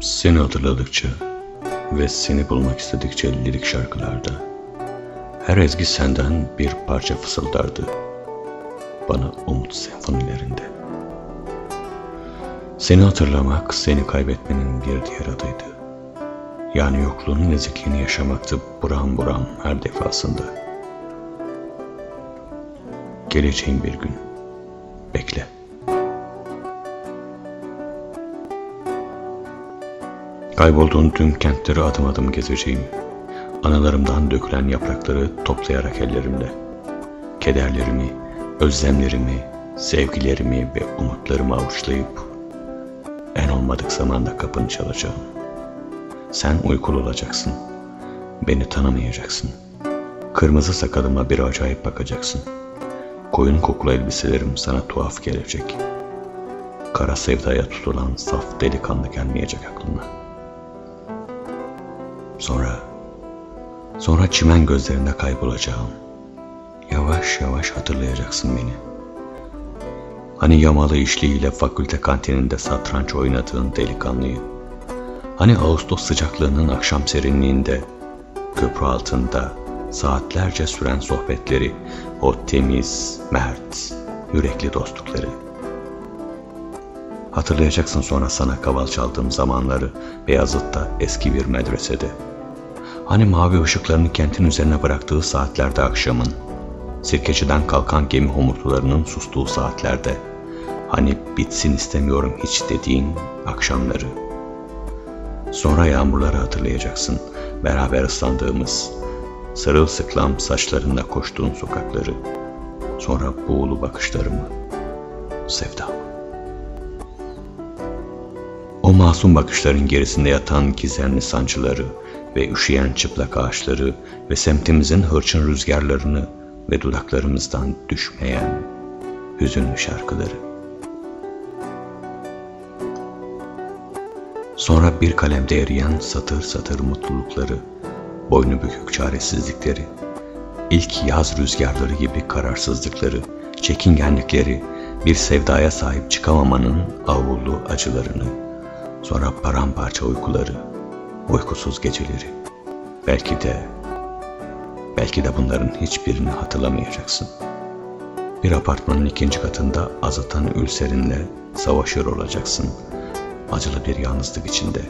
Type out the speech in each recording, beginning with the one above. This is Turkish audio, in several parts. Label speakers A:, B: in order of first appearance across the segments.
A: Seni hatırladıkça ve seni bulmak istedikçe lirik şarkılarda her ezgi senden bir parça fısıldardı bana umut senfonilerinde. Seni hatırlamak seni kaybetmenin bir diğer adıydı. Yani yokluğunun ezikliğini yaşamaktı buram buram her defasında. Geleceğin bir gün. Bekle. Kaybolduğun tüm kentleri adım adım gezeceğim. Anılarımdan dökülen yaprakları toplayarak ellerimle. Kederlerimi, özlemlerimi, sevgilerimi ve umutlarımı avuçlayıp en olmadık zamanda kapını çalacağım. Sen uykulu olacaksın. Beni tanımayacaksın. Kırmızı sakalıma bir acayip bakacaksın. Koyun kokulu elbiselerim sana tuhaf gelecek. Kara sevdaya tutulan saf delikanlı gelmeyecek aklına. Sonra, sonra çimen gözlerinde kaybolacağım. Yavaş yavaş hatırlayacaksın beni. Hani yamalı işliğiyle fakülte kantininde satranç oynadığın delikanlıyı. Hani Ağustos sıcaklığının akşam serinliğinde, köprü altında saatlerce süren sohbetleri, o temiz, mert, yürekli dostlukları. Hatırlayacaksın sonra sana kaval çaldığım zamanları Beyazıt'ta eski bir medresede. Hani mavi ışıklarını kentin üzerine bıraktığı saatlerde akşamın, Sirkeci'den kalkan gemi homurtularının sustuğu saatlerde, hani bitsin istemiyorum hiç dediğin akşamları. Sonra yağmurları hatırlayacaksın, beraber ıslandığımız, sırılsıklam saçlarınla koştuğun sokakları, sonra buğulu bakışlarımı, sevdam. Masum bakışların gerisinde yatan gizemli sancıları ve üşüyen çıplak ağaçları ve semtimizin hırçın rüzgarlarını ve dudaklarımızdan düşmeyen hüzünlü şarkıları. Sonra bir kalemde eriyen satır satır mutlulukları, boynu bükük çaresizlikleri, ilk yaz rüzgarları gibi kararsızlıkları, çekingenlikleri, bir sevdaya sahip çıkamamanın avullu acılarını, sonra paramparça uykuları, uykusuz geceleri, belki de Belki de bunların hiçbirini hatırlamayacaksın. Bir apartmanın ikinci katında azatan ülserinle savaşır olacaksın. Acılı bir yalnızlık içinde.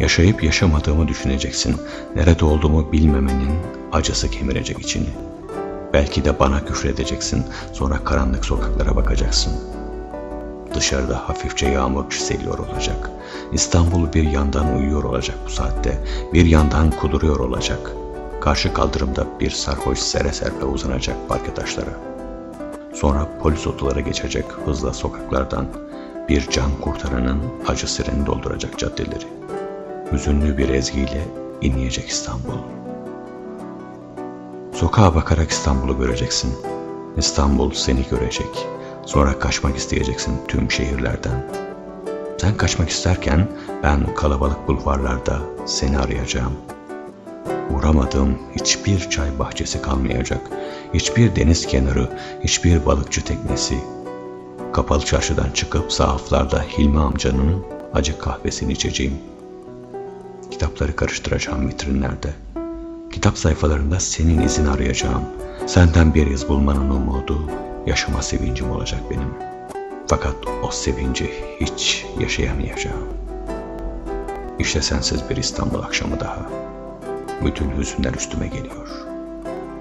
A: Yaşayıp yaşamadığımı düşüneceksin. Nerede olduğumu bilmemenin acısı kemirecek içini. Belki de bana küfredeceksin. Sonra karanlık sokaklara bakacaksın. Dışarıda hafifçe yağmur çiseliyor olacak. İstanbul bir yandan uyuyor olacak bu saatte. Bir yandan kuduruyor olacak.'' Karşı kaldırımda bir sarhoş sere serpe uzanacak parke taşlara. Sonra polis otolara geçecek hızla sokaklardan bir can kurtaranın acı sireni dolduracak caddeleri. Hüzünlü bir ezgiyle inleyecek İstanbul. Sokağa bakarak İstanbul'u göreceksin. İstanbul seni görecek. Sonra kaçmak isteyeceksin tüm şehirlerden. Sen kaçmak isterken ben kalabalık bulvarlarda seni arayacağım.'' uğramadığım hiçbir çay bahçesi kalmayacak, hiçbir deniz kenarı, hiçbir balıkçı teknesi. Kapalı çarşıdan çıkıp sahaflarda Hilmi amcanın acı kahvesini içeceğim. Kitapları karıştıracağım vitrinlerde. Kitap sayfalarında senin izini arayacağım. Senden bir iz bulmanın umudu, yaşama sevincim olacak benim. Fakat o sevinci hiç yaşayamayacağım. İşte sensiz bir İstanbul akşamı daha.'' Bütün hüzünler üstüme geliyor.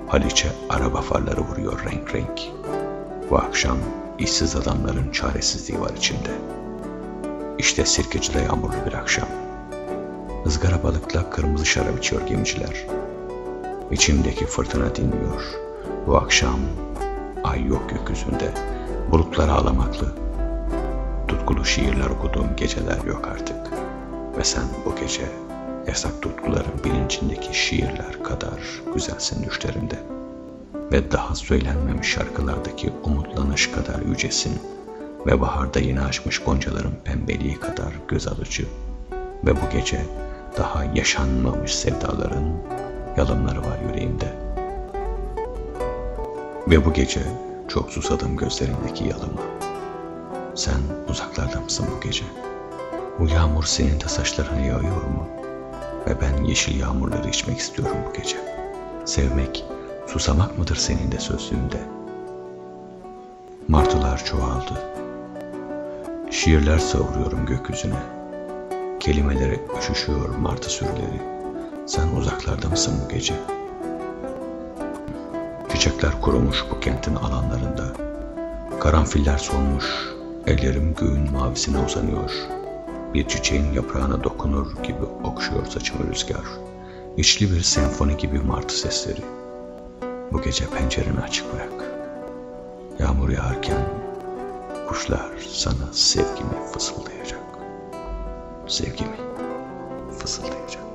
A: Haliç'e araba farları vuruyor renk renk. Bu akşam işsiz adamların çaresizliği var içimde. İşte sirkecide yağmurlu bir akşam. Izgara balıkla kırmızı şarap içiyor gemiciler. İçimdeki fırtına dinmiyor. Bu akşam ay yok gökyüzünde. Bulutlar ağlamaklı. Tutkulu şiirler okuduğum geceler yok artık. Ve sen bu gece yasak tutkuların bilincindeki şiirler kadar güzelsin düşlerinde ve daha söylenmemiş şarkılardaki umutlanış kadar yücesin ve baharda yeni açmış goncaların pembeliği kadar göz alıcı ve bu gece daha yaşanmamış sevdaların yalımları var yüreğimde. Ve bu gece çok susadım gözlerindeki yalıma. Sen uzaklarda mısın bu gece? Bu yağmur senin de saçlarına yağıyor mu? Ve ben yeşil yağmurları içmek istiyorum bu gece. Sevmek, susamak mıdır senin de sözlüğünde? Martılar çoğaldı. Şiirler savuruyorum gökyüzüne. Kelimelere üşüşüyor martı sürüleri. Sen uzaklarda mısın bu gece? Çiçekler kurumuş bu kentin alanlarında. Karanfiller solmuş, ellerim göğün mavisine uzanıyor. Bir çiçeğin yaprağına dokunur gibi okşuyor saçımı rüzgar. İçli bir senfoni gibi martı sesleri. Bu gece pencereni açık bırak. Yağmur yağarken kuşlar sana sevgimi fısıldayacak. Sevgimi fısıldayacak.